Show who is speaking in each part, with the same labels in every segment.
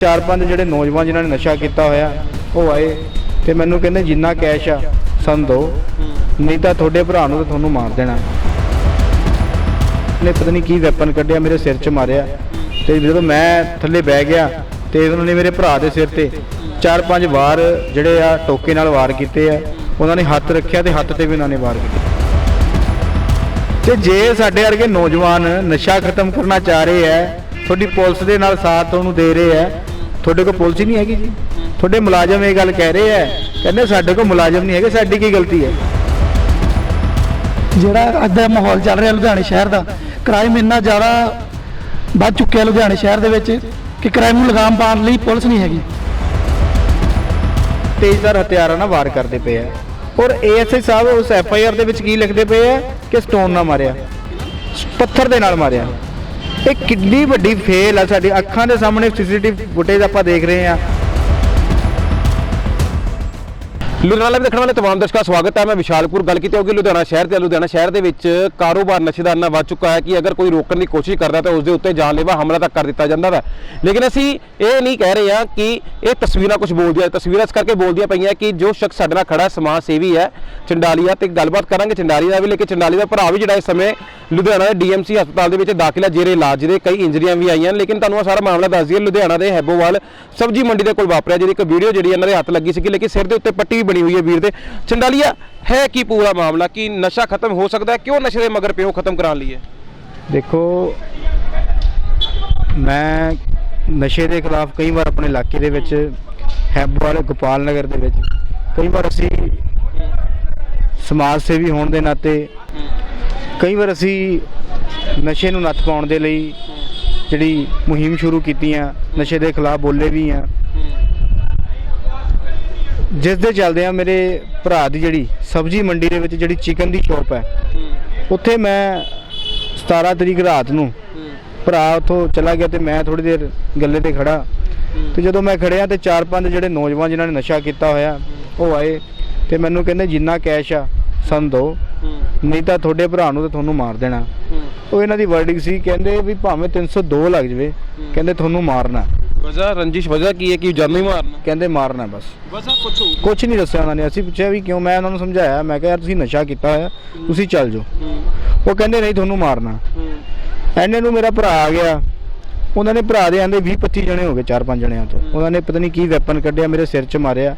Speaker 1: ਚਾਰ ਪੰਜ ਜਿਹੜੇ ਨੌਜਵਾਨ ਜਿਨ੍ਹਾਂ ਨੇ ਨਸ਼ਾ ਕੀਤਾ ਹੋਇਆ, ਉਹ ਆਏ ਤੇ ਮੈਨੂੰ ਕਹਿੰਦੇ, ਜਿੰਨਾ ਕੈਸ਼ ਆ, ਸਾਨੂੰ ਦਿਓ ਨਹੀਂ ਤਾਂ ਤੁਹਾਡੇ ਭਰਾ ਨੂੰ ਤਾਂ ਤੁਹਾਨੂੰ ਮਾਰ ਦੇਣਾ। ਨੇ ਪਤਾ ਨਹੀਂ ਕੀ ਵੈਪਨ ਕੱਢਿਆ, ਮੇਰੇ ਸਿਰ 'ਚ ਮਾਰਿਆ। ਤੇ ਜਦੋਂ ਮੈਂ ਥੱਲੇ ਬਹਿ ਗਿਆ ਤੇ ਉਹਨਾਂ ਨੇ ਮੇਰੇ ਭਰਾ ਦੇ ਸਿਰ ਤੇ ਚਾਰ ਪੰਜ ਵਾਰ ਜਿਹੜੇ ਆ ਟੋਕੇ ਨਾਲ ਵਾਰ ਕੀਤੇ ਆ, ਉਹਨਾਂ ਨੇ ਹੱਥ ਰੱਖਿਆ ਤੇ ਹੱਥ ਤੇ ਵੀ ਉਹਨਾਂ ਨੇ ਵਾਰ ਕੀਤੇ। ਤੇ ਜੇ ਸਾਡੇ ਵਰਗੇ ਨੌਜਵਾਨ ਨਸ਼ਾ ਖਤਮ ਕਰਨਾ ਚਾਹ ਰਹੇ ਐ ਤੁਹਾਡੀ ਪੁਲਿਸ ਦੇ ਨਾਲ ਸਾਥ ਤੁਹਾਨੂੰ ਦੇ ਰਹੇ ਐ ਤੁਹਾਡੇ ਕੋਲ ਪੁਲਿਸ ਨਹੀਂ ਹੈਗੀ ਜੀ। ਤੁਹਾਡੇ ਮੁਲਾਜ਼ਮ ਇਹ ਗੱਲ ਕਹਿ ਰਹੇ ਐ ਕਹਿੰਦੇ ਸਾਡੇ ਕੋਲ ਮੁਲਾਜ਼ਮ ਨਹੀਂ ਹੈਗੇ ਸਾਡੀ ਕੀ ਗਲਤੀ ਹੈ?
Speaker 2: ਜਿਹੜਾ ਅੱਜ ਦਾ ਮਾਹੌਲ ਚੱਲ ਰਿਹਾ ਲੁਧਿਆਣੇ ਸ਼ਹਿਰ ਦਾ ਕ੍ਰਾਈਮ ਇੰਨਾ ਜ਼ਿਆਦਾ ਵੱਧ ਚੁੱਕਿਆ ਲੁਧਿਆਣੇ ਸ਼ਹਿਰ ਦੇ ਵਿੱਚ ਕਿ ਕ੍ਰਾਈਮ ਨੂੰ ਲਗਾਮ ਪਾਉਣ ਲਈ ਪੁਲਿਸ ਨਹੀਂ ਹੈਗੀ।
Speaker 1: ਤੇਜ਼ਧਾਰ ਹਥਿਆਰਾਂ ਨਾਲ ਵਾਰ ਕਰਦੇ ਪਏ ਆ। ਔਰ ਏਐਸਆਈ ਸਾਹਿਬ ਉਸ ਐਫ ਆਈ ਆਰ ਦੇ ਵਿੱਚ ਕੀ ਲਿਖਦੇ ਪਏ ਆ ਕਿ ਸਟੋਨ ਨਾਲ ਮਾਰਿਆ। ਪੱਥਰ ਦੇ ਨਾਲ ਮਾਰਿਆ। ਇਹ ਕਿੰਨੀ ਵੱਡੀ ਫੇਲ ਆ, ਸਾਡੀ ਅੱਖਾਂ ਦੇ ਸਾਹਮਣੇ ਸੀਸੀਟੀਵੀ ਫੁਟੇਜ ਆਪਾਂ ਦੇਖ ਰਹੇ ਆ
Speaker 3: ਲੁਧਿਆਣਾ ਲਾਈਵ ਦੇਖਣ ਵਾਲੇ ਤਮਾਮ ਦਰਸ਼ਕਾਂ ਦਾ ਸਵਾਗਤ ਹੈ। ਮੈਂ ਵਿਸ਼ਾਲਪੁਰ ਗੱਲ ਕੀਤੀ ਹੋਗੀ ਲੁਧਿਆਣਾ ਸ਼ਹਿਰ ਤੇ। ਲੁਧਿਆਣਾ ਸ਼ਹਿਰ ਦੇ ਵਿੱਚ ਕਾਰੋਬਾਰ ਨਸ਼ੇ ਦਾ ਇੰਨਾ ਵੱਧ ਚੁੱਕਾ ਹੈ ਕਿ ਅਗਰ ਕੋਈ ਰੋਕਣ ਦੀ ਕੋਸ਼ਿਸ਼ ਕਰਦਾ ਤਾਂ ਉਸ ਦੇ ਉੱਤੇ ਜਾਨਲੇਵਾ ਹਮਲਾ ਤੱਕ ਕਰ ਦਿੱਤਾ ਜਾਂਦਾ ਹੈ ਲੇਕਿਨ ਅਸੀਂ ਇਹ ਨਹੀਂ ਕਹਿ ਰਹੇ ਹਾਂ ਕਿ ਇਹ ਤਸਵੀਰਾਂ ਕੁਝ ਬੋਲਦੀਆਂ ਤਸਵੀਰਾਂ ਇਸ ਕਰਕੇ ਬੋਲਦੀਆਂ ਪਈਆਂ ਕਿ ਜੋ ਸ਼ਖਸ ਸਾਡੇ ਨਾਲ ਖੜਾ ਸਮਾਜ ਸੇਵੀ ਹੈ, ਚੰਡਾਲੀਆ ਤੇ ਗੱਲਬਾਤ ਕਰਾਂਗੇ ਚੰਡਾਲੀ ਦਾ ਵੀ, ਲੇਕਿਨ ਚੰਡਾਲੀ ਦਾ ਭਰਾ ਵੀ ਜਿਹੜਾ ਇਸ ਸਮੇਂ ਲੁਧਿਆਣਾ ਦੇ ਡੀਐਮਸੀ ਹਸਪਤਾਲ ਦੇ ਵਿੱਚ ਦਾਖਲ ਹੈ, ਜੇਰੇ ਇਲਾਜ ਦੇ ਕਈ ਇੰਜਰੀਆਂ ਵੀ ਆਈਆਂ ਲੇਕਿਨ ਤੁਹਾਨੂੰ ਇਹ ਸਾਰਾ ਮਾਮਲਾ ਦੱਸ ਦਈਏ, ਲੁਧਿਆਣਾ ਦੇ ਹੈਬੋਵਾਲ ਸਬਜੀ ਮੰਡੀ ਦੇ ਕੋਲ ਵਾਪਰਿਆ, ਜਿਹਦੀ ਇੱਕ ਵੀਡੀਓ ਜਿਹੜੀ ਇਹਨਾਂ ਦੇ ਹੱਥ ਲੱਗੀ ਸੀ ਲੇਕਿਨ ਸਿਰ ਦੇ ਉੱਤੇ ਪੱਟੀ ਬਣੀ ਹੋਈ ਹੈ ਵੀਰ ਦੇ। ਚੰਡਾਲੀਆ ਹੈ ਕੀ ਪੂਰਾ ਮਾਮਲਾ? ਕਿ ਨਸ਼ਾ ਖਤਮ ਹੋ ਸਕਦਾ ਹੈ? ਕਿਉਂ ਨਸ਼ੇ ਦੇ ਮਗਰ ਪਿਓ ਖਤਮ ਕਰਾਉਣ ਲਈ ਹੈ?
Speaker 1: ਦੇਖੋ, ਮੈਂ ਨਸ਼ੇ ਦੇ ਖਿਲਾਫ ਕਈ ਵਾਰ ਆਪਣੇ ਇਲਾਕੇ ਦੇ ਵਿੱਚ, ਹੈਬਵਾਲ, ਗੋਪਾਲ ਨਗਰ ਦੇ ਵਿੱਚ, ਕਈ ਵਾਰ ਅਸੀਂ ਸਮਾਜ ਸੇਵੀ ਹੋਣ ਦੇ ਨਾਤੇ, ਕਈ ਵਾਰ ਅਸੀਂ ਨਸ਼ੇ ਨੂੰ ਨੱਥ ਪਾਉਣ ਦੇ ਲਈ ਜਿਹੜੀ ਮੁਹਿੰਮ ਸ਼ੁਰੂ ਕੀਤੀ ਆ ਨਸ਼ੇ ਦੇ ਖਿਲਾਫ ਬੋਲੇ ਵੀ ਆ। ਜਿਸ ਦੇ ਚੱਲਦੇ ਆ ਮੇਰੇ ਭਰਾ ਦੀ ਜਿਹੜੀ ਸਬਜ਼ੀ ਮੰਡੀ ਦੇ ਵਿੱਚ ਜਿਹੜੀ ਚਿਕਨ ਦੀ ਸ਼ਾਪ ਹੈ ਉੱਥੇ ਮੈਂ 17 ਤਰੀਕ ਰਾਤ ਨੂੰ ਭਰਾ ਉੱਥੋਂ ਚਲਾ ਗਿਆ ਤੇ ਮੈਂ ਥੋੜੀ ਦੇਰ ਗੱਲੇ ਤੇ ਖੜਾ ਤੇ ਜਦੋਂ ਮੈਂ ਖੜਿਆ ਤੇ ਚਾਰ ਪੰਜ ਜਿਹੜੇ ਨੌਜਵਾਨ ਜਿਨ੍ਹਾਂ ਨੇ ਨਸ਼ਾ ਕੀਤਾ ਹੋਇਆ ਉਹ ਆਏ ਤੇ ਮੈਨੂੰ ਕਹਿੰਦੇ ਜਿੰਨਾ ਕੈਸ਼ ਆ ਸਾਨੂੰ ਦਿਓ ਨਹੀਂ ਤਾਂ ਤੁਹਾਡੇ ਭਰਾ ਨੂੰ ਤਾਂ ਤੁਹਾਨੂੰ ਮਾਰ ਦੇਣਾ। ਉਹ ਇਹਨਾਂ ਦੀ ਵਰਡਿੰਗ ਸੀ ਕਹਿੰਦੇ ਵੀ ਭਾਵੇਂ 302 ਲੱਗ ਜਵੇ ਕਹਿੰਦੇ ਤੁਹਾਨੂੰ ਮਾਰਨਾ।
Speaker 3: ਵਜ੍ਹਾ ਰੰਜਿਸ਼ ਵਜ੍ਹਾ ਕੀ ਹੈ ਕਿ ਜਾਨੋਂ ਹੀ ਮਾਰਨਾ?
Speaker 1: ਕਹਿੰਦੇ ਮਾਰਨਾ ਬਸ।
Speaker 3: ਵਜ੍ਹਾ ਕੁਛ
Speaker 1: ਕੁਝ ਨਹੀਂ ਦੱਸਿਆ ਉਹਨਾਂ ਨੇ। ਅਸੀਂ ਪੁੱਛਿਆ ਵੀ ਕਿਉਂ? ਮੈਂ ਉਹਨਾਂ ਨੂੰ ਸਮਝਾਇਆ। ਮੈਂ ਕਿਹਾ ਯਾਰ ਤੁਸੀਂ ਨਸ਼ਾ ਕੀਤਾ ਹੋਇਆ ਤੁਸੀਂ ਚੱਲ ਜਾਓ। ਉਹ ਕਹਿੰਦੇ ਨਹੀਂ ਤੁਹਾਨੂੰ ਮਾਰਨਾ। ਐਨੇ ਨੂੰ ਮੇਰਾ ਭਰਾ ਆ ਗਿਆ। ਉਹਨਾਂ ਨੇ ਭਰਾ ਦੇ ਆਂਦੇ 20 25 ਜਣੇ ਹੋ ਗਏ ਚਾਰ ਪੰਜ ਜਣਿਆਂ ਤੋਂ। ਉਹਨਾਂ ਨੇ ਪਤਾ ਨਹੀਂ ਕੀ ਵੈਪਨ ਕੱਢਿਆ ਮੇਰੇ ਸਿਰ 'ਚ ਮਾਰਿਆ।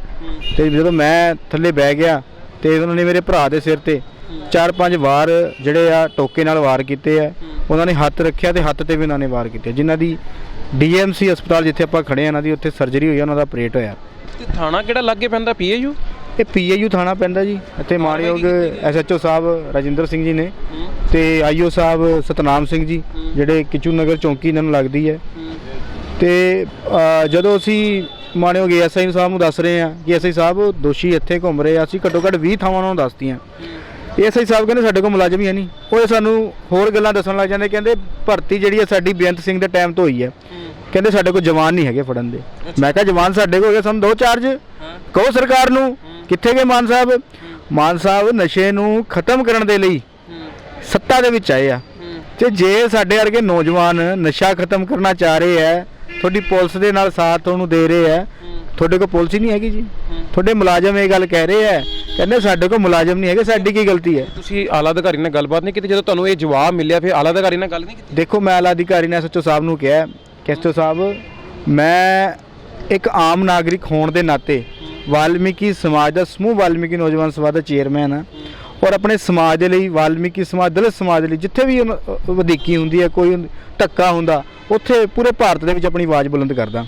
Speaker 1: ਤੇ ਜਦੋਂ ਮੈਂ ਥੱਲੇ ਬਹਿ ਗਿਆ ਤੇ ਉਹਨਾਂ ਨੇ ਮੇਰੇ ਭਰਾ ਦੇ ਸਿਰ ਤੇ ਚਾਰ ਪੰਜ ਵਾਰ ਜਿਹੜੇ ਆ ਟੋਕੇ ਨਾਲ ਵਾਰ ਕੀਤੇ ਆ। ਉਹਨਾਂ ਨੇ ਹੱਥ ਰੱਖਿਆ ਤੇ ਹੱਥ ਤੇ ਵੀ ਉਹਨਾਂ ਨੇ ਵਾਰ ਕੀਤੇ। ਜਿਨ੍ਹਾਂ ਦੀ ਡੀਐਮਸੀ ਹਸਪਤਾਲ ਜਿੱਥੇ ਆਪਾਂ ਖੜੇ ਆ ਉਹਨਾਂ ਦੀ ਉੱਥੇ ਸਰਜਰੀ ਹੋਈ ਉਹਨਾਂ ਦਾ ਆਪਰੇਟ ਹੋਇਆ।
Speaker 3: ਤੇ ਥਾਣਾ ਕਿਹੜਾ ਲੱਗੇ ਪੈਂਦਾ? ਪੀਏਯੂ?
Speaker 1: ਇਹ ਪੀਏਯੂ ਥਾਣਾ ਪੈਂਦਾ ਜੀ। ਇੱਥੇ ਮਾਣਯੋਗ ਐਸਐਚਓ ਸਾਹਿਬ ਰਾਜਿੰਦਰ ਸਿੰਘ ਜੀ ਨੇ ਤੇ ਆਈਓ ਸਾਹਿਬ ਸਤਨਾਮ ਸਿੰਘ ਜੀ ਜਿਹੜੇ ਕਿਚੂ ਨਗਰ ਚੌਂਕੀ ਇਹਨਾਂ ਨੂੰ ਲੱਗਦੀ ਹੈ। ਤੇ ਜਦੋਂ ਅਸੀਂ ਮਾਣਯੋਗ ਐਸਆਈ ਸਾਹਿਬ ਨੂੰ ਦੱਸ ਰਹੇ ਹਾਂ ਕਿ ਐਸਆਈ ਸਾਹਿਬ ਦੋਸ਼ੀ ਇੱਥੇ ਘੁੰਮ ਰਹੇ ਆ। ਅਸੀਂ ਘੱਟੋ ਘੱਟ 20 ਥਾਵਾਂ ਉਹਨਾਂ ਨੂੰ ਦੱਸਤੀਆਂ। ਐਸਆਈ ਸਾਹਿਬ ਕਹਿੰਦੇ ਸਾਡੇ ਕੋਲ ਮੁਲਾਜ਼ਮ ਹੀ ਹੈ ਨਹੀਂ। ਉਹ ਸਾਨੂੰ ਹੋਰ ਗੱਲਾਂ ਦੱਸਣ ਲੱਗ ਜਾਂਦੇ ਕਹਿੰਦੇ ਭਰਤੀ ਜਿਹੜੀ ਹੈ ਸਾਡੀ ਬੇਅੰਤ ਸਿੰਘ ਦੇ ਟਾਈਮ ਤੋਂ ਹੋਈ ਹੈ। ਕਹਿੰਦੇ ਸਾਡੇ ਕੋਲ ਜਵਾਨ ਨਹੀਂ ਹੈਗੇ ਫੜਨ ਦੇ। ਮੈਂ ਕਿਹਾ ਜਵਾਨ ਸਾਡੇ ਕੋਲ ਹੈਗੇ ਸਾਨੂੰ ਦੋ ਚਾਰਜ ਕਹੋ ਸਰਕਾਰ ਨੂੰ ਕਿੱਥੇ ਗਏ ਮਾਨ ਸਾਹਿਬ? ਮਾਨ ਸਾਹਿਬ ਨਸ਼ੇ ਨੂੰ ਖਤਮ ਕਰਨ ਦੇ ਲਈ ਸੱਤਾ ਦੇ ਵਿੱਚ ਆਏ ਆ। ਤੇ ਜੇ ਸਾਡੇ ਵਰਗੇ ਨੌਜਵਾਨ ਨਸ਼ਾ ਖਤਮ ਕਰਨਾ ਚਾਹ ਰਹੇ ਐ ਤੁਹਾਡੀ ਪੁਲਿਸ ਦੇ ਨਾਲ ਸਾਥ ਉਹਨੂੰ ਦੇ ਰਹੇ ਐ ਤੁਹਾਡੇ ਕੋਲ ਪੁਲਿਸ ਹੀ ਨਹੀਂ ਹੈਗੀ ਜੀ। ਤੁਹਾਡੇ ਮੁਲਾਜ਼ਮ ਇਹ ਗੱਲ ਕਹਿ ਰਹੇ ਐ ਕਹਿੰਦੇ ਸਾਡੇ ਕੋਲ ਮੁਲਾਜ਼ਮ ਨਹੀਂ ਹੈਗੇ ਸਾਡੀ ਕੀ ਗਲਤੀ ਹੈ?
Speaker 3: ਤੁਸੀਂ ਆਲਾ ਅਧਿਕਾਰੀ ਨਾਲ ਗੱਲਬਾਤ ਨਹੀਂ ਕੀਤੀ ਜਦੋਂ ਤੁਹਾਨੂੰ ਇਹ ਜਵਾਬ ਮਿਲਿਆ ਫਿਰ ਆਲਾ ਅਧਿਕਾਰੀ ਨਾਲ ਗੱਲ ਨਹੀਂ ਕੀਤੀ?
Speaker 1: ਦੇਖੋ ਮੈਂ ਆਲਾ ਅਧਿਕਾਰੀ ਨੇ ਐਸਐਚਓ ਸਾਹਿਬ ਨੂੰ ਕਿਹਾ ਕਿ ਐਸਐਚਓ ਸਾਹਿਬ ਮੈਂ ਇੱਕ ਆਮ ਨਾਗਰਿਕ ਹੋਣ ਦੇ ਨਾਤੇ ਵਾਲਮੀਕੀ ਸਮਾਜ ਦਾ ਸਮੂਹ ਵਾਲਮੀਕੀ ਨੌਜਵਾਨ ਸਭਾ ਦਾ ਚੇਅਰਮੈਨ ਹਾਂ ਔਰ ਆਪਣੇ ਸਮਾਜ ਦੇ ਲਈ ਵਾਲਮੀਕੀ ਸਮਾਜ ਦਲਿਤ ਸਮਾਜ ਦੇ ਲਈ ਜਿੱਥੇ ਵੀ ਵਧੀਕੀ ਹੁੰਦੀ ਹੈ ਕੋਈ ਧੱਕਾ ਹੁੰਦਾ ਉੱਥੇ ਪੂਰੇ ਭਾਰਤ ਦੇ ਵਿੱਚ ਆਪਣੀ ਆਵਾਜ਼ ਬੁਲੰਦ ਕਰਦਾ।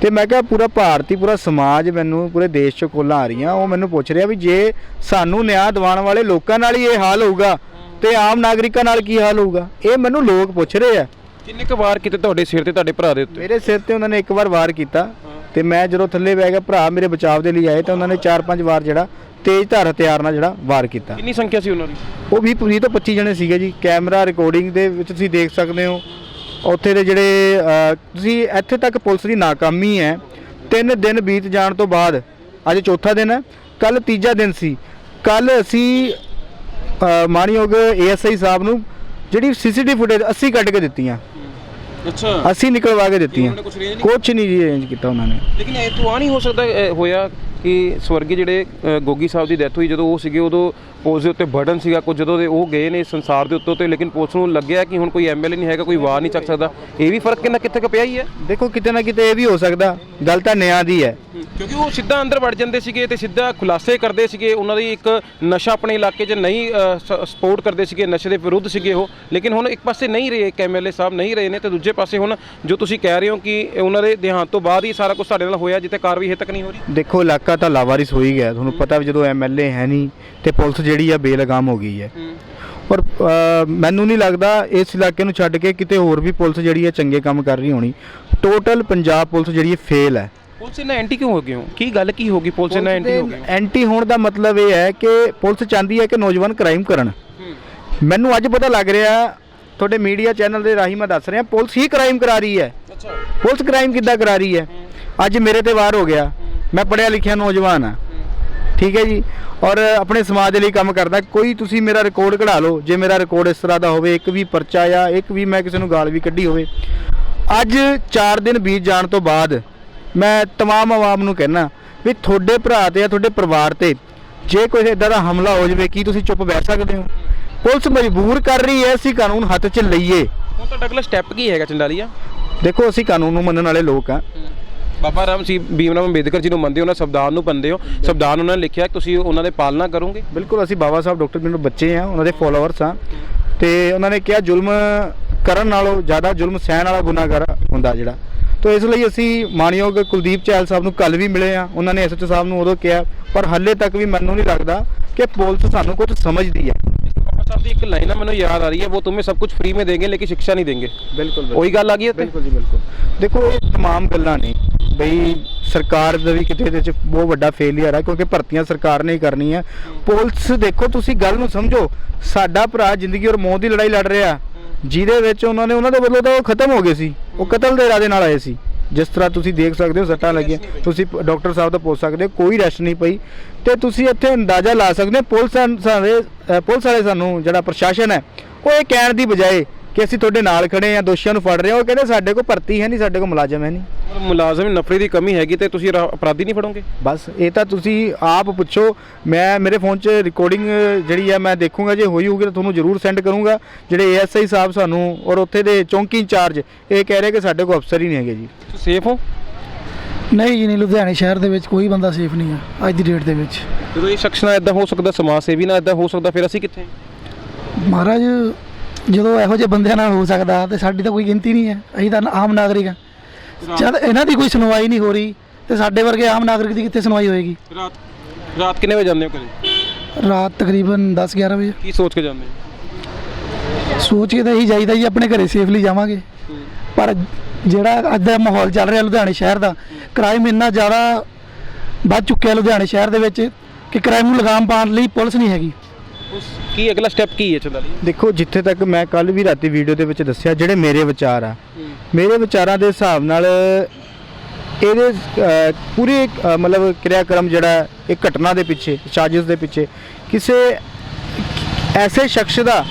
Speaker 1: ਤੇ ਮੈਂ ਕਿਹਾ ਪੂਰਾ ਭਾਰਤੀ ਪੂਰਾ ਸਮਾਜ ਮੈਨੂੰ ਪੂਰੇ ਦੇਸ਼ 'ਚ ਕੋਲਾਂ ਆ ਰਹੀਆਂ ਉਹ ਮੈਨੂੰ ਪੁੱਛ ਰਿਹਾ ਵੀ ਜੇ ਸਾਨੂੰ ਨਿਆਂ ਦਿਵਾਉਣ ਵਾਲੇ ਲੋਕਾਂ ਨਾਲ ਹੀ ਇਹ ਹਾਲ ਹੋਊਗਾ ਤੇ ਆਮ ਨਾਗਰਿਕਾਂ ਨਾਲ ਕੀ ਹਾਲ ਹੋਊਗਾ? ਇਹ ਮੈਨੂੰ ਲੋਕ ਪੁੱਛ ਰਹੇ ਆ।
Speaker 3: ਕਿੰਨੇ ਕੁ ਵਾਰ ਕਿਤੇ ਤੁਹਾਡੇ ਸਿਰ ਤੇ ਤੁਹਾਡੇ ਭਰਾ ਦੇ ਉੱਤੇ?
Speaker 1: ਮੇਰੇ ਸਿਰ ਤੇ ਉਹਨਾਂ ਨੇ ਇੱਕ ਵਾਰ ਵਾਰ ਕੀਤਾ ਤੇ ਮੈਂ ਜਦੋਂ ਥੱਲੇ ਬਹਿ ਗਿਆ ਭਰਾ ਮੇਰੇ ਬਚਾਅ ਦੇ ਲਈ ਆਏ ਤਾਂ ਉਹਨਾਂ ਨੇ 4-5 ਵਾਰ ਜਿਹੜਾ ਤੇਜ਼ ਧਾਰ ਹਥਿਆਰ ਨਾਲ ਜਿਹੜਾ ਵਾਰ ਕੀਤਾ।
Speaker 3: ਕਿੰਨੀ ਸੰਖਿਆ ਸੀ ਉਹਨਾਂ ਦੀ?
Speaker 1: ਉਹ ਵੀ 20 ਤੋਂ 25 ਜਣੇ ਸੀਗੇ ਜੀ। ਕੈਮਰਾ ਰਿਕਾਰਡਿੰਗ ਦੇ ਵਿੱਚ ਤੁਸੀਂ ਦੇਖ ਸਕਦੇ ਹੋ। ਉੱਥੇ ਦੇ ਜਿਹੜੇ ਤੁਸੀਂ ਇੱਥੇ ਤੱਕ ਪੁਲਿਸ ਦੀ ਨਾਕਾਮੀ ਹੈ। ਤਿੰਨ ਦਿਨ ਬੀਤ ਜਾਣ ਤੋਂ ਬਾਅਦ ਅੱਜ ਚੌਥਾ ਦਿਨ ਹੈ। ਕੱਲ ਤੀਜਾ ਦਿਨ ਸੀ। ਕੱਲ ਅਸੀਂ ਅਹ, ਮਾਣਯੋਗ ਏਐਸਆਈ ਸਾਹਿਬ ਨੂੰ ਜਿਹੜੀ ਸੀਸੀਟੀਵੀ ਫੁਟੇਜ 80 ਕੱਢ ਕੇ ਦਿੱਤੀਆਂ।
Speaker 3: ਅੱਛਾ।
Speaker 1: ਅਸੀਂ ਨਿਕਲਵਾ ਕੇ ਦਿੱਤੀਆਂ।
Speaker 3: ਉਹਨਾਂ ਨੇ ਕੁਛ arrange ਨਹੀਂ
Speaker 1: ਕੁਛ ਨਹੀਂ ਜੀ ਅਰੇਂਜ ਕੀਤਾ ਉਹਨਾਂ ਨੇ।
Speaker 3: ਲੇਕਿਨ ਇਹ ਤੋਂ ਆ ਨਹੀਂ ਹੋ ਸਕਦਾ ਹੋਇਆ ਕਿ ਸਵਰਗੀ ਜਿਹੜੇ ਗੋਗੀ ਸਾਹਿਬ ਦੀ ਡੈਥ ਹੋਈ ਜਦੋਂ ਉਹ ਸੀਗੇ ਉਦੋਂ ਪੁਲਿਸ ਦੇ ਉੱਤੇ ਬਰਡਨ ਸੀਗਾ ਕੁਝ ਜਦੋਂ ਦੇ ਉਹ ਗਏ ਨੇ ਸੰਸਾਰ ਦੇ ਉੱਤੋਂ ਤੇ ਲੇਕਿਨ ਪੁਲਿਸ ਨੂੰ ਲੱਗਿਆ ਕਿ ਹੁਣ ਕੋਈ ਐਮਐਲਏ ਨਹੀਂ ਹੈਗਾ ਕੋਈ ਵਾਰ ਨਹੀਂ ਚੱਕ ਸਕਦਾ। ਇਹ ਵੀ ਫ਼ਰਕ ਕਿੰਨਾ ਕਿੱਥੇ ਪਿਆ ਹੀ ਹੈ?
Speaker 1: ਦੇਖੋ ਕਿਤੇ ਨਾ ਕਿਤੇ ਇਹ ਵੀ ਹੋ ਸਕਦਾ ਗੱਲ ਤਾਂ ਨਿਆਂ ਦੀ ਹੈ।
Speaker 3: ਕਿਉਂਕਿ ਉਹ ਸਿੱਧਾ ਅੰਦਰ ਵੜ ਜਾਂਦੇ ਸੀਗੇ ਤੇ ਸਿੱਧਾ ਖੁਲਾਸੇ ਕਰਦੇ ਸੀਗੇ ਉਹਨਾਂ ਦੀ ਇੱਕ ਨਸ਼ਾ ਆਪਣੇ ਇਲਾਕੇ 'ਚ ਨਹੀਂ ਸਪੋਰਟ ਕਰਦੇ ਸੀਗੇ ਨਸ਼ੇ ਦੇ ਵਿਰੁੱਧ ਸੀਗੇ ਉਹ। ਲੇਕਿਨ ਹੁਣ ਇੱਕ ਪਾਸੇ ਨਹੀਂ ਰਹੇ ਐਮਐਲਏ ਸਾਹਿਬ ਨਹੀਂ ਰਹੇ ਨੇ ਤੇ ਦੂਜੇ ਪਾਸੇ ਹੁਣ ਜੋ ਤੁਸੀਂ ਕਹਿ ਰਹੇ ਹੋ ਕਿ ਉਹਨਾਂ ਦੇ ਦੇਹਾਂਤ ਤੋਂ ਬਾਅਦ ਹੀ ਸਾਰਾ ਕੁਝ ਸਾਡੇ ਨਾਲ ਹੋਇਆ ਜਿੱਥੇ ਕਾਰਵਾਈ ਹੇ ਤੱਕ ਨਹੀਂ ਹੋ ਰਹੀ?
Speaker 1: ਦੇਖੋ ਇਲਾਕਾ ਤਾਂ ਲਾਵਾਰਿਸ ਹੋ ਹੀ ਗਿਆ। ਤੁਹਾਨੂੰ ਪਤਾ ਵੀ ਜਦੋਂ ਐਮਐਲਏ ਹੈ ਨਹੀਂ ਤੇ ਪੁਲਿਸ ਜਿਹੜੀ ਆ ਬੇਲਗਾਮ ਹੋ ਗਈ ਹੈ। ਔਰ ਮੈਨੂੰ ਨਹੀਂ ਲੱਗਦਾ ਇਸ ਇਲਾਕੇ ਨੂੰ ਛੱਡ ਕੇ ਕਿਤੇ ਹੋਰ ਵੀ ਪੁਲਿਸ ਜਿਹੜੀ ਹੈ ਚੰਗੇ ਕੰਮ ਕਰ ਰਹੀ ਹੋਣੀ। ਟੋਟਲ ਪੰਜਾਬ ਪੁਲਿਸ ਜਿਹੜੀ ਹੈ ਫੇਲ ਹੈ।
Speaker 3: ਪੁਲਿਸ ਇਹਨਾਂ ਐਂਟੀ ਕਿਉਂ ਹੋ ਗਏ ਹੋ ਕੀ ਗੱਲ ਕੀ ਹੋ ਗਈ? ਪੁਲਿਸ ਇਹਨਾਂ ਐਂਟੀ ਹੋ ਗਈ?
Speaker 1: ਐਂਟੀ ਹੋਣ ਦਾ ਮਤਲਬ ਇਹ ਹੈ ਕਿ ਪੁਲਿਸ ਚਾਹੁੰਦੀ ਹੈ ਕਿ ਨੌਜਵਾਨ ਕ੍ਰਾਈਮ ਕਰਨ। ਮੈਨੂੰ ਅੱਜ ਪਤਾ ਲੱਗ ਰਿਹਾ ਤੁਹਾਡੇ ਮੀਡੀਆ ਚੈਨਲ ਦੇ ਰਾਹੀਂ ਮੈਂ ਦੱਸ ਰਿਹਾ ਪੁਲਿਸ ਹੀ ਕ੍ਰਾਈਮ ਕਰਾ ਰਹੀ ਹੈ।
Speaker 3: ਅੱਛਾ।
Speaker 1: ਪੁਲਿਸ ਕ੍ਰਾਈਮ ਕਿੱਦਾਂ ਕਰਾ ਰਹੀ ਹੈ। ਅੱਜ ਮੇਰੇ ਤੇ ਵਾਰ ਹੋ ਗਿਆ। ਮੈਂ ਪੜਿਆ ਲਿਖਿਆ ਨੌਜਵਾਨ ਆ ਠੀਕ ਹੈ ਜੀ? ਔਰ ਆਪਣੇ ਸਮਾਜ ਦੇ ਲਈ ਕੰਮ ਕਰਦਾ। ਕੋਈ ਤੁਸੀਂ ਮੇਰਾ ਰਿਕਾਰਡ ਕਢਾ ਲਓ। ਜੇ ਮੇਰਾ ਰਿਕਾਰਡ ਇਸ ਤਰ੍ਹਾਂ ਦਾ ਹੋਵੇ ਇੱਕ ਵੀ ਪਰਚਾ ਜਾਂ ਇੱਕ ਵੀ ਮੈਂ ਕਿਸੇ ਨੂੰ ਗਾਲ ਵੀ ਕੱਢੀ ਹੋਵੇ। ਅੱਜ 4 ਦਿਨ ਬੀਤ ਜਾਣ ਤੋਂ ਬਾਅਦ ਮੈਂ ਤਮਾਮ ਆਵਾਮ ਨੂੰ ਕਹਿਣਾ ਵੀ ਤੁਹਾਡੇ ਭਰਾ ਤੇ ਜਾਂ ਤੁਹਾਡੇ ਪਰਿਵਾਰ ਤੇ ਜੇ ਕੋਈ ਇਦਾਂ ਦਾ ਹਮਲਾ ਹੋ ਜਾਵੇ ਕੀ ਤੁਸੀਂ ਚੁੱਪ ਬੈਠ ਸਕਦੇ ਹੋ? ਪੁਲਿਸ ਮਜਬੂਰ ਕਰ ਰਹੀ ਹੈ ਅਸੀਂ ਕਾਨੂੰਨ ਹੱਥ 'ਚ ਲਈਏ।
Speaker 3: ਹੁਣ ਤੁਹਾਡਾ ਅਗਲਾ ਸਟੈਪ ਕੀ ਹੈਗਾ ਚੰਡਾਲੀਆ?
Speaker 1: ਦੇਖੋ ਅਸੀਂ ਕਾਨੂੰਨ ਨੂੰ ਮੰਨਣ ਵਾਲੇ ਲੋਕ ਆ
Speaker 3: ਬਾਬਾ ਰਾਮ ਸੀ ਭੀਮ ਰਾਮ ਅੰਬੇਦਕਰ ਜੀ ਨੂੰ ਮੰਨਦੇ ਹੋ ਉਹਨਾਂ ਸੰਵਿਧਾਨ ਨੂੰ ਮੰਨਦੇ ਹੋ ਸੰਵਿਧਾਨ ਉਹਨਾਂ ਨੇ ਲਿਖਿਆ ਕਿ ਤੁਸੀਂ ਉਹਨਾਂ ਦੇ ਪਾਲਣਾ ਕਰੋਗੇ
Speaker 1: ਬਿਲਕੁਲ ਅਸੀਂ ਬਾਬਾ ਸਾਹਿਬ ਡਾਕਟਰ ਬਿੰਦੂ ਬੱਚੇ ਆ ਉਹਨਾਂ ਦੇ ਫਾਲੋਅਰਸ ਆ ਤੇ ਉਹਨਾਂ ਨੇ ਕਿਹਾ ਜ਼ੁਲਮ ਕਰਨ ਨਾਲੋਂ ਜ਼ਿਆਦਾ ਜ਼ੁਲਮ ਸਹਿਣ ਵਾਲਾ ਗੁਨਾਹਗਰ ਹੁੰਦਾ ਜਿਹੜਾ ਤੋ ਇਸ ਲਈ ਅਸੀਂ ਮਾਨਯੋਗ ਕੁਲਦੀਪ ਚਹਿਲ ਸਾਹਿਬ ਨੂੰ ਕੱਲ ਵੀ ਮਿਲੇ ਆ ਉਹਨਾਂ ਨੇ ਐਸਐਚਓ ਸਾਹਿਬ ਨੂੰ ਉਦੋਂ ਕਿਹਾ ਪਰ ਹੱਲੇ ਤੱਕ ਵੀ ਮੈਨੂੰ ਨਹੀਂ ਲੱਗਦਾ ਕਿ ਪੁਲਿਸ ਸਾਨੂੰ ਕੁਝ ਸਮਝਦੀ ਹੈ
Speaker 3: ਬਾਬਾ ਸਾਹਿਬ ਦੀ ਇੱਕ ਲਾਈਨ ਆ ਮੈਨੂੰ ਯਾਦ ਆ ਰਹੀ ਹੈ ਉਹ तुम्हें सब कुछ फ्री में देंगे लेकिन शिक्षा नहीं देंगे
Speaker 1: ਬਿਲਕੁਲ
Speaker 3: ਉਹੀ ਗੱਲ ਆ ਗਈ ਇੱਥੇ
Speaker 1: ਬਿਲਕੁਲ ਜੀ ਬਿਲਕੁਲ ਦੇਖੋ ਇਹ तमाम ਗੱਲਾਂ ਨੇ ਬਈ ਸਰਕਾਰ ਦਾ ਵੀ ਕਿਤੇ ਇਹਦੇ 'ਚ ਬਹੁਤ ਵੱਡਾ ਫੇਲਿਅਰ ਹੈ ਕਿਉਂਕਿ ਭਰਤੀਆਂ ਸਰਕਾਰ ਨੇ ਹੀ ਕਰਨੀਆਂ ਪੁਲਿਸ ਦੇਖੋ, ਤੁਸੀਂ ਗੱਲ ਨੂੰ ਸਮਝੋ। ਸਾਡਾ ਭਰਾ ਜ਼ਿੰਦਗੀ ਔਰ ਮੌਤ ਦੀ ਲੜਾਈ ਲੜ ਰਿਹਾ। ਜਿਹਦੇ ਵਿੱਚ ਉਹਨਾਂ ਨੇ, ਉਹਨਾਂ ਦੇ ਬਦਲੋ ਤਾਂ ਉਹ ਖਤਮ ਹੋ ਗਏ ਸੀ। ਉਹ ਕਤਲ ਦੇ ਇਰਾਦੇ ਨਾਲ ਆਏ ਸੀ। ਜਿਸ ਤਰ੍ਹਾਂ ਤੁਸੀਂ ਦੇਖ ਸਕਦੇ ਹੋ, ਸੱਟਾਂ ਲੱਗੀਆਂ। ਤੁਸੀਂ ਪ- ਡਾਕਟਰ ਸਾਹਿਬ ਤੋਂ ਪੁੱਛ ਸਕਦੇ ਹੋ, ਕੋਈ ਰੈਸਟ ਨਹੀਂ ਪਈ। ਤੇ ਤੁਸੀਂ ਇੱਥੇ ਅੰਦਾਜ਼ਾ ਲਾ ਸਕਦੇ ਹੋ, ਪੁਲਿਸ ਸਨ- ਸਾਰੇ ਪੁਲਿਸ ਵਾਲੇ ਸਾਨੂੰ, ਜਿਹੜਾ ਪ੍ਰਸ਼ਾਸਨ ਹੈ, ਉਹ ਇਹ ਕਹਿਣ ਦੀ ਬਜਾਏ ਕਿ ਅਸੀਂ ਤੁਹਾਡੇ ਨਾਲ ਖੜੇ ਆ ਦੋਸ਼ੀਆਂ ਨੂੰ ਫੜ ਰਹੇ ਹਾਂ ਉਹ ਕਹਿੰਦੇ ਸਾਡੇ ਕੋਲ ਭਰਤੀ ਹੈ ਨਹੀਂ ਸਾਡੇ ਕੋਲ ਮੁਲਾਜ਼ਮ ਹੈ ਨਹੀਂ।
Speaker 3: ਮੁਲਾਜ਼ਮ ਨਫਰੇ ਦੀ ਕਮੀ ਹੈਗੀ ਤੇ ਤੁਸੀਂ ਰਾ- ਅਪਰਾਧੀ ਨਹੀਂ ਫੜੋਗੇ?
Speaker 1: ਬਸ ਇਹ ਤਾਂ ਤੁਸੀਂ ਆਪ ਪੁੱਛੋ ਮੈਂ ਮੇਰੇ ਫੋਨ 'ਚ ਰਿਕਾਰਡਿੰਗ ਜਿਹੜੀ ਹੈ ਮੈਂ ਦੇਖੂੰਗਾ ਜੇ ਹੋਈ ਹੋਊਗੀ ਤਾਂ ਤੁਹਾਨੂੰ ਜ਼ਰੂਰ ਸੈਂਡ ਕਰੂੰਗਾ। ਜਿਹੜੇ ਏਐਸਆਈ ਸਾਹਿਬ ਸਾਨੂੰ ਔਰ ਉੱਥੇ ਦੇ ਚੌਂਕੀ ਇੰਚਾਰਜ ਇਹ ਕਹਿ ਰਹੇ ਕਿ ਸਾਡੇ ਕੋਲ ਅਫਸਰ ਹੀ ਨਹੀਂ ਹੈਗੇ ਜੀ।
Speaker 3: ਤੁਸੀਂ ਸੇਫ ਹੋ?
Speaker 2: ਨਹੀਂ ਜੀ ਨਹੀਂ ਲੁਧਿਆਣੇ ਸ਼ਹਿਰ ਦੇ ਵਿੱਚ ਕੋਈ ਬੰਦਾ ਸੇਫ ਨਹੀਂ ਆ ਅੱਜ ਦੀ ਡੇਟ ਦੇ ਵਿੱਚ।
Speaker 3: ਜਦੋਂ ਇਹ ਸ਼ਖਸ ਨਾਲ ਇਦਾਂ ਹੋ ਸਕਦਾ ਸਮਾਜ ਸੇਵੀ ਨਾਲ ਇਦਾਂ ਹੋ ਸਕਦਾ ਫਿਰ ਅਸੀਂ ਕਿੱਥੇ?
Speaker 2: ਮਹਾਰਾਜ ਜਦੋਂ ਇਹੋ ਜਿਹੇ ਬੰਦਿਆਂ ਨਾਲ ਹੋ ਸਕਦਾ ਤੇ ਸਾਡੀ ਤਾਂ ਕੋਈ ਗਿਣਤੀ ਨਹੀਂ ਹੈ। ਅਸੀਂ ਤਾਂ ਆਮ ਨਾਗਰਿਕ ਆ ਜਦ ਇਹਨਾਂ ਦੀ ਕੋਈ ਸੁਣਵਾਈ ਨਹੀਂ ਹੋ ਰਹੀ ਤੇ ਸਾਡੇ ਵਰਗੇ ਆਮ ਨਾਗਰਿਕ ਦੀ ਕਿੱਥੇ ਸੁਣਵਾਈ ਹੋਏਗੀ?
Speaker 3: ਰਾਤ ਰਾਤ ਕਿੰਨੇ ਵਜੇ ਜਾਂਦੇ ਹੋ ਘਰੇ?
Speaker 2: ਰਾਤ ਤਕਰੀਬਨ 10 11 ਵਜੇ।
Speaker 3: ਕੀ ਸੋਚ ਕੇ ਜਾਂਦੇ ਹੋ?
Speaker 2: ਸੋਚ ਕੇ ਤਾਂ ਇਹੀ ਜਾਈਦਾ ਜੀ ਆਪਣੇ ਘਰੇ ਸੇਫਲੀ ਜਾਵਾਂਗੇ। ਪਰ ਜਿਹੜਾ ਅੱਜ ਦਾ ਮਾਹੌਲ ਚੱਲ ਰਿਹਾ ਲੁਧਿਆਣੇ ਸ਼ਹਿਰ ਦਾ ਕ੍ਰਾਈਮ ਇੰਨਾ ਜ਼ਿਆਦਾ ਵੱਧ ਚੁੱਕਿਆ ਲੁਧਿਆਣੇ ਸ਼ਹਿਰ ਦੇ ਵਿੱਚ ਕਿ ਕ੍ਰਾਈਮ ਨੂੰ ਲਗਾਮ ਪਾਉਣ ਲਈ ਪੁਲਿਸ ਨਹੀਂ ਹੈਗੀ।
Speaker 3: ਉਸ ਕੀ ਅਗਲਾ ਸਟੈਪ ਕੀ ਹੈ ਚੰਦਾਲੀ?
Speaker 1: ਦੇਖੋ ਜਿੱਥੇ ਤੱਕ ਮੈਂ ਕੱਲ ਵੀ ਰਾਤੀ ਵੀਡੀਓ ਦੇ ਵਿੱਚ ਦੱਸਿਆ ਜਿਹੜੇ ਮੇਰੇ ਵਿਚਾਰ ਆ ਮੇਰੇ ਵਿਚਾਰਾਂ ਦੇ ਹਿਸਾਬ ਨਾਲ ਇਹਦੇ ਪੂਰੇ ਮਤਲਬ ਕਿਰਿਆਕਰਮ ਜਿਹੜਾ ਹੈ, ਇਹ ਘਟਨਾ ਦੇ ਪਿੱਛੇ ਚਾਰजेस ਦੇ ਪਿੱਛੇ ਕਿਸੇ ਐਸੇ ਸ਼ਖਸ ਦਾ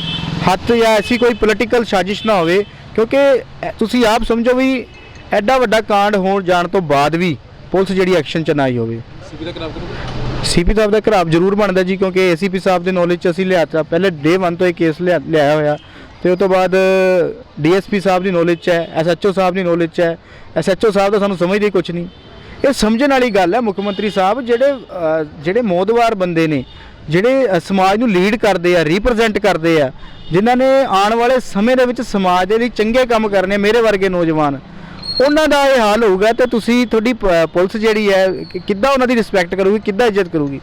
Speaker 1: ਹੱਥ ਜਾਂ ਐਸੀ ਕੋਈ ਪੋਲੀਟੀਕਲ ਸਾਜ਼ਿਸ਼ ਨਾ ਹੋਵੇ ਕਿਉਂਕਿ ਤੁਸੀਂ ਆਪ ਸਮਝੋ ਵੀ ਐਡਾ ਵੱਡਾ ਕਾਂਡ ਹੋਣ ਜਾਣ ਤੋਂ ਬਾਅਦ ਵੀ ਪੁਲਿਸ ਜਿਹੜੀ ਐਕਸ਼ਨ ਚ ਨਾ ਆਈ ਹੋਵੇ। ਸੀਪੀ ਸਾਹਿਬ ਦਾ ਖਰਾਬ ਜ਼ਰੂਰ ਬਣਦਾ ਜੀ, ਕਿਉਂਕਿ ਏਸੀਪੀ ਸਾਹਿਬ ਦੇ ਨੌਲੇਜ ਚ ਅਸੀਂ ਲਿਆਤਾ ਪਹਿਲੇ ਡੇ 1 ਤੋਂ ਇਹ ਕੇਸ ਲਿਆ, ਲਿਆਇਆ ਹੋਇਆ। ਤੇ ਉਸ ਤੋਂ ਬਾਅਦ ਡੀਐਸਪੀ ਸਾਹਿਬ ਦੀ ਨੌਲੇਜ ਚ ਹੈ ਐਸਐਚਓ ਸਾਹਿਬ ਦੀ ਨੌਲੇਜ ਚ ਹੈ। ਐਸਐਚਓ ਸਾਹਿਬ ਦਾ ਸਾਨੂੰ ਸਮਝਦੇ ਹੀ ਕੁਝ ਨਹੀਂ। ਇਹ ਸਮਝਣ ਵਾਲੀ ਗੱਲ ਹੈ, ਮੁੱਖ ਮੰਤਰੀ ਸਾਹਿਬ, ਜਿਹੜੇ ਜਿਹੜੇ ਮੋਦਵਾਰ ਬੰਦੇ ਨੇ, ਜਿਹੜੇ ਸਮਾਜ ਨੂੰ ਲੀਡ ਕਰਦੇ ਆ ਰਿਪਰੈਜ਼ੈਂਟ ਕਰਦੇ ਆ, ਜਿਨ੍ਹਾਂ ਨੇ ਆਉਣ ਵਾਲੇ ਸਮੇਂ ਦੇ ਵਿੱਚ ਸਮਾਜ ਦੇ ਲਈ ਚੰਗੇ ਕੰਮ ਕਰਨੇ ਮੇਰੇ ਵਰਗੇ ਨੌਜਵਾਨ। ਉਹਨਾਂ ਦਾ ਇਹ ਹਾਲ ਹੋਊਗਾ ਤੇ ਤੁਸੀਂ ਤੁਹਾਡੀ ਪ- ਪੁਲਿਸ ਜਿਹੜੀ ਹੈ ਕਿ- ਕਿੱਦਾਂ ਉਹਨਾਂ ਦੀ ਰਿਸਪੈਕਟ ਕਰੂਗੀ ਕਿੱਦਾਂ ਇੱਜ਼ਤ ਕਰੂਗੀ?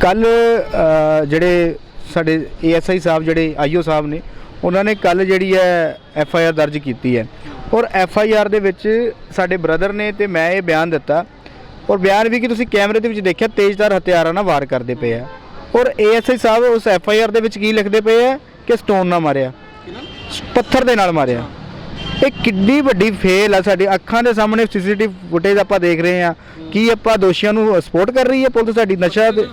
Speaker 1: ਕੱਲ ਜਿਹੜੇ ਸਾਡੇ ਏਐਸਆਈ ਸਾਹਿਬ ਜਿਹੜੇ ਆਈਓ ਸਾਹਿਬ ਨੇ ਉਹਨਾਂ ਨੇ ਕੱਲ ਜਿਹੜੀ ਹੈ ਐਫ ਆਈ ਆਰ ਦਰਜ ਕੀਤੀ ਹੈ। ਔਰ ਐਫ ਆਈ ਆਰ ਦੇ ਵਿੱਚ ਸਾਡੇ ਬ੍ਰਦਰ ਨੇ ਤੇ ਮੈਂ ਇਹ ਬਿਆਨ ਦਿੱਤਾ। ਔਰ ਬਿਆਨ ਵੀ ਕਿ ਤੁਸੀਂ ਕੈਮਰੇ ਦੇ ਵਿੱਚ ਦੇਖਿਆ ਤੇਜ਼ਧਾਰ ਹਥਿਆਰਾਂ ਨਾਲ ਵਾਰ ਕਰਦੇ ਪਏ ਆ। ਔਰ ਏਐਸਆਈ ਸਾਹਿਬ ਉਸ ਐਫ ਆਈ ਆਰ ਦੇ ਵਿੱਚ ਕੀ ਲਿਖਦੇ ਪਏ ਆ? ਕਿ ਸਟੋਨ ਨਾਲ ਮਾਰਿਆ। ਪੱਥਰ ਦੇ ਨਾਲ ਮਾਰਿਆ। ਇਹ ਕਿੱਡੀ ਵੱਡੀ ਫੇਲ ਆ ਸਾਡੇ ਅੱਖਾਂ ਦੇ ਸਾਹਮਣੇ ਸੀਸੀਟੀਵੀ ਫੁਟੇਜ ਆਪਾਂ ਦੇਖ ਰਹੇ ਆ ਕੀ ਆਪਾਂ ਦੋਸ਼ੀਆਂ ਨੂੰ ਸਪੋਰਟ ਕਰ ਰਹੀ ਹੈ ਪੁਲਿਸ ਸਾਡੀ ਨਸ਼ਾ ਦੇ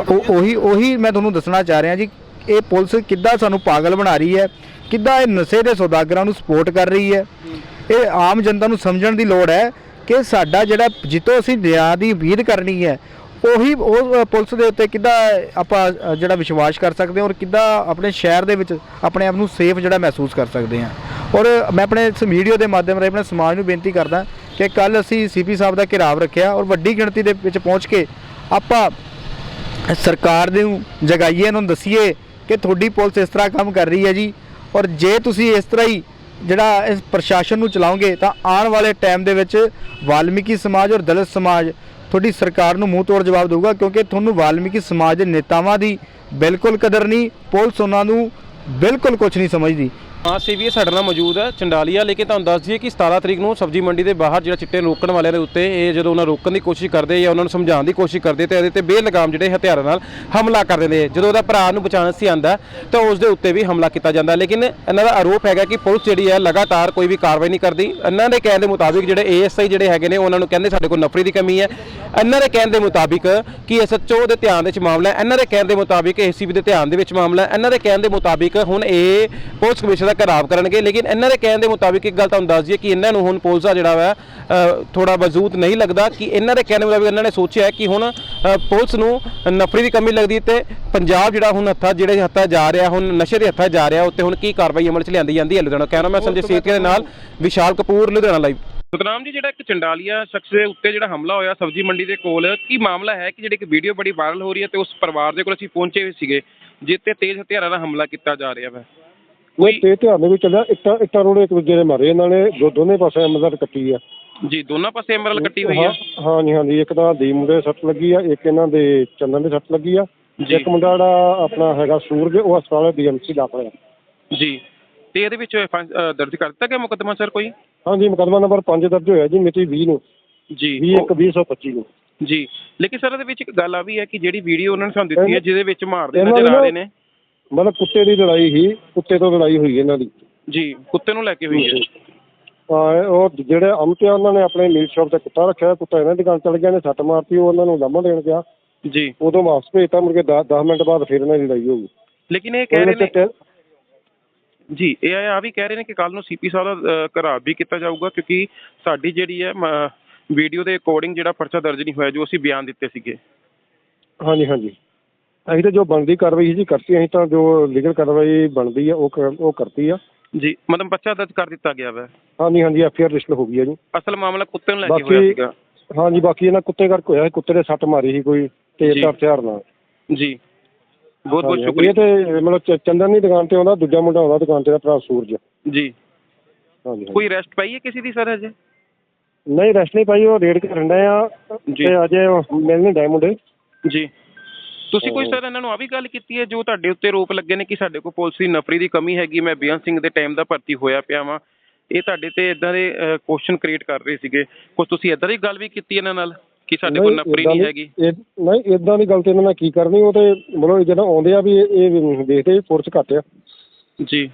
Speaker 1: ਉਹ- ਉਹੀ ਉਹੀ ਮੈਂ ਤੁਹਾਨੂੰ ਦੱਸਣਾ ਚਾਹ ਰਿਹਾ ਜੀ ਇਹ ਪੁਲਿਸ ਕਿੱਦਾਂ ਸਾਨੂੰ ਪਾਗਲ ਬਣਾ ਰਹੀ ਹੈ ਕਿੱਦਾਂ ਇਹ ਨਸ਼ੇ ਦੇ ਸੌਦਾਗਰਾਂ ਨੂੰ ਸਪੋਰਟ ਕਰ ਰਹੀ ਹੈ। ਇਹ ਆਮ ਜਨਤਾ ਨੂੰ ਸਮਝਣ ਦੀ ਲੋੜ ਹੈ ਕਿ ਸਾਡਾ ਜਿਹੜਾ ਜਿੱਤੋਂ ਅਸੀਂ ਨਿਆਂ ਦੀ ਉਮੀਦ ਕਰਨੀ ਹੈ ਉਹੀ ਉਹ ਅ, ਪੁਲਿਸ ਦੇ ਉੱਤੇ ਕਿੱਦਾਂ ਆਪਾਂ ਅ, ਜਿਹੜਾ ਵਿਸ਼ਵਾਸ ਕਰ ਸਕਦੇ ਹਾਂ ਔਰ ਕਿੱਦਾਂ ਆਪਣੇ ਸ਼ਹਿਰ ਦੇ ਵਿੱਚ ਆਪਣੇ ਆਪ ਨੂੰ ਸੇਫ ਜਿਹੜਾ ਮਹਿਸੂਸ ਕਰ ਸਕਦੇ ਹਾਂ। ਔਰ ਮੈਂ ਆਪਣੇ ਇਸ ਵੀਡੀਓ ਦੇ ਮਾਧਿਅਮ ਰਾਹੀਂ ਆਪਣੇ ਸਮਾਜ ਨੂੰ ਬੇਨਤੀ ਕਰਦਾ ਕਿ ਕੱਲ ਅਸੀਂ ਸੀਪੀ ਸਾਹਿਬ ਦਾ ਘਿਰਾਵ ਰੱਖਿਆ ਔਰ ਵੱਡੀ ਗਿਣਤੀ ਦੇ ਵਿੱਚ ਪਹੁੰਚ ਕੇ ਆਪਾਂ ਸਰਕਾਰ ਦੇ ਨੂੰ ਜਗਾਈਏ, ਇਹਨਾਂ ਨੂੰ ਦਸੀਏ ਕਿ ਤੁਹਾਡੀ ਪੁਲਿਸ ਇਸ ਤਰ੍ਹਾਂ ਕੰਮ ਕਰ ਰਹੀ ਹੈ ਜੀ। ਔਰ ਜੇ ਤੁਸੀਂ ਇਸ ਤਰ੍ਹਾਂ ਹੀ ਜਿਹੜਾ ਇਸ ਪ੍ਰਸ਼ਾਸਨ ਨੂੰ ਚਲਾਉਂਗੇ ਤਾਂ ਆਉਣ ਵਾਲੇ ਟਾਈਮ ਦੇ ਵਿੱਚ ਵਾਲਮੀਕੀ ਸਮਾਜ ਔਰ ਦਲਿਤ ਸਮਾਜ ਤੁਹਾਡੀ ਸਰਕਾਰ ਨੂੰ ਮੂੰਹ ਤੋੜ ਜਵਾਬ ਦੇਊਗਾ ਕਿਉਂਕਿ ਤੁਹਾਨੂੰ ਵਾਲਮੀਕੀ ਸਮਾਜ ਦੇ ਨੇਤਾਵਾਂ ਦੀ ਬਿਲਕੁਲ ਕਦਰ ਨਹੀਂ, ਪੁਲਿਸ ਉਹਨਾਂ ਨੂੰ ਬਿਲਕੁਲ ਕੁਝ ਨਹੀਂ ਸਮਝਦੀ।
Speaker 3: ਹਾਂ ਸੀਵੀਏ ਸਾਡੇ ਨਾਲ ਮੌਜੂਦ ਹੈ ਚੰਡਾਲੀਆ, ਲੇਕਿਨ ਤੁਹਾਨੂੰ ਦੱਸ ਦਈਏ ਕਿ 17 ਤਰੀਕ ਨੂੰ ਸਬਜ਼ੀ ਮੰਡੀ ਦੇ ਬਾਹਰ ਜਿਹੜਾ ਚਿੱਟੇ ਰੋਕਣ ਵਾਲਿਆਂ ਦੇ ਉੱਤੇ ਇਹ ਜਦੋਂ ਉਹਨਾਂ ਰੋਕਣ ਦੀ ਕੋਸ਼ਿਸ਼ ਕਰਦੇ ਜਾਂ ਉਹਨਾਂ ਨੂੰ ਸਮਝਾਉਣ ਦੀ ਕੋਸ਼ਿਸ਼ ਕਰਦੇ ਤੇ ਇਹਦੇ ਤੇ ਬੇਲਗਾਮ ਜਿਹੜੇ ਹਥਿਆਰਾਂ ਨਾਲ ਹਮਲਾ ਕਰ ਦਿੰਦੇ ਜਦੋਂ ਉਹਦਾ ਭਰਾ ਨੂੰ ਬਚਾਉਣ ਸੀ ਆਂਦਾ, ਤਾਂ ਉਸ ਦੇ ਉੱਤੇ ਵੀ ਹਮਲਾ ਕੀਤਾ ਜਾਂਦਾ। ਲੇਕਿਨ ਇਹਨਾਂ ਦਾ ਆਰੋਪ ਹੈਗਾ ਕਿ ਪੁਲਿਸ ਜਿਹੜੀ ਹੈ ਲਗਾਤਾਰ ਕੋਈ ਵੀ ਕਾਰਵਾਈ ਨਹੀਂ ਕਰਦੀ। ਇਹਨਾਂ ਦੇ ਕਹਿਣ ਦੇ ਮੁਤਾਬਿਕ ਜਿਹੜੇ ਏਐਸਆਈ ਜਿਹੜੇ ਹੈਗੇ ਨੇ, ਉਹਨਾਂ ਨੂੰ ਕਹਿੰਦੇ ਸਾਡੇ ਕੋਲ ਨਫਰੀ ਦੀ ਕਮੀ ਹੈ। ਇਹਨਾਂ ਦੇ ਕਹਿਣ ਦੇ ਮੁਤਾਬਿਕ ਕਿ ਐਸਐਚਓ ਦੇ ਧਿਆਨ ਦੇ ਵਿੱਚ ਮਾਮਲਾ ਇਹਨਾਂ ਦੇ ਕਹਿਣ ਦੇ ਮੁਤਾਬਿਕ ਏਸੀਬੀ ਦੇ ਧਿਆਨ ਦੇ ਵਿੱਚ ਮਾਮਲਾ ਇਹਨਾਂ ਦੇ ਕਹਿਣ ਦੇ ਮੁਤਾਬਿਕ ਹੁਣ ਇਹ ਪੁਲਿਸ ਕਮਿਸ਼ਨਰ ਦਾ ਘਰਾਵ ਕਰਨਗੇ ਲੇਕਿਨ ਇਹਨਾਂ ਦੇ ਕਹਿਣ ਦੇ ਮੁਤਾਬਿਕ ਇੱਕ ਗੱਲ ਤੁਹਾਨੂੰ ਦੱਸ ਦਈਏ ਕਿ ਇਹਨਾਂ ਨੂੰ ਹੁਣ ਪੁਲਿਸ ਦਾ ਜਿਹੜਾ ਵਾ ਥੋੜਾ ਵਜੂਦ ਨਹੀਂ ਲੱਗਦਾ ਕਿ ਇਹਨਾਂ ਦੇ ਕਹਿਣ ਦੇ ਮੁਤਾਬਿਕ ਇਹਨਾਂ ਨੇ ਸੋਚਿਆ ਕਿ ਹੁਣ ਪੁਲਿਸ ਨੂੰ ਨਫਰੀ ਦੀ ਕਮੀ ਲੱਗਦੀ ਤੇ ਪੰਜਾਬ ਜਿਹੜਾ ਹੁਣ ਹੱਥਾਂ ਜਿਹੜੇ ਹੱਥਾਂ ਜਾ ਰਿਹਾ ਹੁਣ ਨਸ਼ੇ ਦੇ ਹੱਥਾਂ ਜਾ ਰਿਹਾ ਉੱਤੇ ਹੁਣ ਕੀ ਕਾਰਵਾਈ ਅਮਲ ਚ ਲਿਆਂਦੀ ਜਾਂਦੀ ਹੈ ਲੁਧਿਆਣਾ? ਕੈਮਰਾਮੈਨ ਸੰਜੇ ਸੇਤੀਆ ਦੇ ਨਾਲ ਵਿਸ਼ਾਲ ਕਪੂਰ ਲੁਧਿਆਣਾ ਲਾਈਵ ਸਤਨਾਮ ਜੀ ਜਿਹੜਾ ਇੱਕ ਚੰਡਾਲੀਆ ਸ਼ਖਸ ਦੇ ਉੱਤੇ ਜਿਹੜਾ ਹਮਲਾ ਹੋਇਆ ਸਬਜ਼ੀ ਮੰਡੀ ਦੇ ਕੋਲ ਕੀ ਮਾਮਲਾ ਹੈ ਕਿ ਜਿਹੜੀ ਇੱਕ ਵੀਡੀਓ ਬੜੀ ਵਾਇਰਲ ਹੋ ਰਹੀ ਹੈ ਤੇ ਉਸ ਪਰਿਵਾਰ ਦੇ ਕੋਲ ਅਸੀਂ ਪਹੁੰਚੇ ਹੋਏ ਸੀਗੇ ਜਿੱਤੇ ਤੇਜ਼ ਹਥਿਆਰਾਂ ਨਾਲ ਹਮਲਾ ਕੀਤਾ ਜਾ ਰਿਹਾ ਹੈ
Speaker 4: ਉਹ ਤੇ ਧਿਆਨ ਦੇ ਵਿੱਚ ਚੱਲਿਆ ਇੱਟਾਂ ਇੱਟਾਂ ਰੋੜੇ ਇੱਕ ਦੂਜੇ ਦੇ ਮਾਰੇ ਇਹਨਾਂ ਨੇ ਦੋ ਦੋਨੇ ਪਾਸੇ ਮਦਦ ਕੱਟੀ ਆ।
Speaker 3: ਜੀ ਦੋਨਾਂ ਪਾਸੇ ਐਮਰਲ ਕੱਟੀ ਹੋਈ ਹੈ
Speaker 4: ਹਾਂ ਹਾਂਜੀ ਹਾਂਜੀ ਇੱਕ ਤਾਂ ਦੀ ਮੁੰਡੇ ਦੇ ਸੱਟ ਲੱਗੀ ਆ ਇੱਕ ਇਹਨਾਂ ਦੇ ਚੰਦਨ ਦੇ ਸੱਟ ਲੱਗੀ ਆ।
Speaker 3: ਜੀ।
Speaker 4: ਇੱਕ ਮੁੰਡਾ ਜਿਹੜਾ ਆਪਣਾ ਹੈਗਾ ਸੂਰਜ ਉਹ ਹਸਪਤਾਲ ਡੀਐਮਸੀ ਦਾਖਲ ਆ।
Speaker 3: ਜੀ। ਤੇ ਇਹਦੇ ਵਿੱਚ ਫੰ- ਅ, ਦਰਜ ਕਰ ਦਿੱਤਾ ਗਿਆ ਮੁਕੱਦਮਾ ਸਰ ਕੋਈ?
Speaker 4: ਹਾਂਜੀ ਮੁਕੱਦਮਾ ਨੰਬਰ 5 ਦਰਜ ਹੋਇਆ ਜੀ ਮਿਤੀ 20 ਨੂੰ।
Speaker 3: ਜੀ।
Speaker 4: 20 1 2025 ਨੂੰ।
Speaker 3: ਜੀ। ਲੇਕਿਨ ਸਰ ਇਹਦੇ ਵਿੱਚ ਇੱਕ ਗੱਲ ਆ ਵੀ ਹੈ ਕਿ ਜਿਹੜੀ ਵੀਡੀਓ ਉਹਨਾਂ ਨੇ ਸਾਨੂੰ ਦਿੱਤੀ ਹੈ ਜਿਹਦੇ ਵਿੱਚ ਮਾਰਦੇ
Speaker 4: ਇਹਨਾਂ
Speaker 3: ਨਜ਼ਰ ਆ ਰਹੇ ਨੇ।
Speaker 4: ਮਤਲਬ ਕੁੱਤੇ ਦੀ ਲੜਾਈ ਹੀ ਕੁੱਤੇ ਤੋਂ ਲੜਾਈ ਹੋਈ ਇਹਨਾਂ ਦੀ।
Speaker 3: ਜੀ ਕੁੱਤੇ ਨੂੰ ਲੈ ਕੇ ਹੋਈ ਹੈ।
Speaker 4: ਹਾਂ ਉਹ ਜਿਹੜੇ ਅਮਤੇ ਆ ਉਹਨਾਂ ਨੇ ਆਪਣੇ ਮੀਟ ਸ਼ਾਪ ਤੇ ਕੁੱਤਾ ਰੱਖਿਆ ਕੁੱਤਾ ਇਹਨਾਂ ਦੀ ਦੁਕਾਨ ਚਲ ਗਿਆ ਨੇ ਸੱਟ ਮਾਰਤੀ ਉਹ ਉਹਨਾਂ ਨੂੰ ਲਾਮਾ ਦੇਣ ਗਿਆ।
Speaker 3: ਜੀ।
Speaker 4: ਉਦੋਂ ਵਾਪਸ ਭੇਜਤਾ ਮੁੜ ਕੇ 10 ਮਿੰਟ ਬਾਅਦ ਫਿਰ ਇਹਨਾਂ ਦੀ ਲੜਾਈ ਹੋ ਗਈ।
Speaker 3: ਲੇਕਿਨ ਇਹ ਕਹਿ ਰਹੇ ਨੇ ਜੀ ਇਹ ਆ ਵੀ ਕਹਿ ਰਹੇ ਨੇ ਕਿ ਕੱਲ ਨੂੰ ਸੀਪੀ ਸਾਹਿਬ ਦਾ ਅ, ਘਰਾਵ ਵੀ ਕੀਤਾ ਜਾਊਗਾ ਕਿਉਂਕਿ ਸਾਡੀ ਜਿਹੜੀ ਹੈ ਵੀਡੀਓ ਦੇ ਅਕੋਰਡਿੰਗ ਜਿਹੜਾ ਪਰਚਾ ਦਰਜ ਨਹੀਂ ਹੋਇਆ ਜੋ ਅਸੀਂ ਬਿਆਨ ਦਿੱਤੇ ਸੀਗੇ।
Speaker 4: ਹਾਂਜੀ ਹਾਂਜੀ। ਅਸੀਂ ਤਾਂ ਜੋ ਬਣਦੀ ਕਾਰਵਾਈ ਜੀ ਕਰਤੀ ਅਸੀਂ ਤਾਂ ਜੋ ਲੀਗਲ ਕਾਰਵਾਈ ਬਣਦੀ ਆ ਉਹ ਕਰ- ਉਹ ਕਰਤੀ ਆ।
Speaker 3: ਜੀ ਮਤਲਬ ਪਰਚਾ ਦਰਜ ਕਰ ਦਿੱਤਾ ਗਿਆ ਵਾ?
Speaker 4: ਹਾਂਜੀ ਹਾਂਜੀ ਐਫ ਆਰ ਰਜਿਸਟਰ ਹੋ ਗਈ ਆ ਜੀ।
Speaker 3: ਅਸਲ ਮਾਮਲਾ ਕੁੱਤੇ ਨੂੰ ਲੈ ਕੇ ਹੋਇਆ
Speaker 4: ਬਾਕੀ
Speaker 3: ਸੀਗਾ।
Speaker 4: ਹਾਂਜੀ ਬਾਕੀ ਇਹਨਾਂ ਕੁੱਤੇ ਕਰਕੇ ਹੋਇਆ ਸੀ, ਕੁੱਤੇ ਦੇ ਸੱਟ ਮਾਰੀ ਸੀ ਕੋਈ ਤੇਜ਼
Speaker 3: ਜੀ।
Speaker 4: ਧਾਰ ਹਥਿਆਰ ਨਾਲ।
Speaker 3: ਜੀ। ਬਹੁਤ ਬਹੁਤ
Speaker 4: ਹਾਂਜੀ,
Speaker 3: ਸ਼ੁਕਰੀਆ।
Speaker 4: ਇਹ ਤੇ ਮਤਲਬ ਚ- ਚੰਦਨ ਦੀ ਦੁਕਾਨ ਤੇ ਆਉਂਦਾ ਦੂਜਾ ਮੁੰਡਾ ਆਉਂਦਾ ਦੁਕਾਨ ਤੇ ਦਾ ਭਰਾ ਸੂਰਜ।
Speaker 3: ਜੀ।
Speaker 4: ਹਾਂਜੀ ਹਾਂਜੀ।
Speaker 3: ਕੋਈ ਅਰੈਸਟ ਪਾਈ ਹੈ ਕਿਸੇ ਦੀ ਸਰ ਅਜੇ?
Speaker 4: ਨਹੀਂ ਰੈਸਟ ਨਹੀਂ ਪਾਈ ਉਹ ਰੇਡ ਕਰਨ ਡਏ ਆ।
Speaker 3: ਜੀ।
Speaker 4: ਤੇ ਅਜੇ ਮਿਲਣੇ ਡੈ ਮੁੰਡੇ।
Speaker 3: ਜੀ। ਤੁਸੀਂ ਕੋਈ। ਸਰ ਇਹਨਾਂ ਨੂੰ ਆ ਵੀ ਗੱਲ ਕੀਤੀ ਹੈ ਜੋ ਤੁਹਾਡੇ ਉੱਤੇ ਰੋਪ ਲੱਗੇ ਨੇ ਕਿ ਸਾਡੇ ਕੋਲ ਪੁਲਿਸ ਦੀ ਨਫਰੀ ਦੀ ਕਮੀ ਹੈਗੀ ਮੈਂ ਬੇਅੰਤ ਸਿੰਘ ਦੇ ਟਾਈਮ ਦਾ ਭਰਤੀ ਹੋਇਆ ਪਿਆ ਵਾਂ। ਇਹ ਤੁਹਾਡੇ ਤੇ ਇਦਾਂ ਦੇ ਕੁਐਸਚਨ ਕ੍ਰੀਏਟ ਕਰ ਰਹੇ ਸੀਗੇ। ਕੁਝ ਤੁਸੀਂ ਇਦਾਂ ਦੀ ਗੱਲ ਵੀ ਕੀਤੀ ਇਹਨਾਂ ਨਾਲ ਕਿ ਸਾਡੇ ਕੋਲ ਨਫਰੀ ਨਹੀਂ ਹੈਗੀ?
Speaker 4: ਨਹੀਂ ਇਦਾਂ ਦੀ ਗੱਲ ਤੇ ਇਹਨਾਂ ਨਾਲ ਕੀ ਕਰਨੀ ਉਹ ਤੇ ਮਤਲਬ ਜਦੋਂ ਆਉਂਦੇ ਆ ਵੀ ਇਹ ਦੇਖਦੇ ਫੋਰਸ ਘੱਟ ਆ।
Speaker 3: ਜੀ।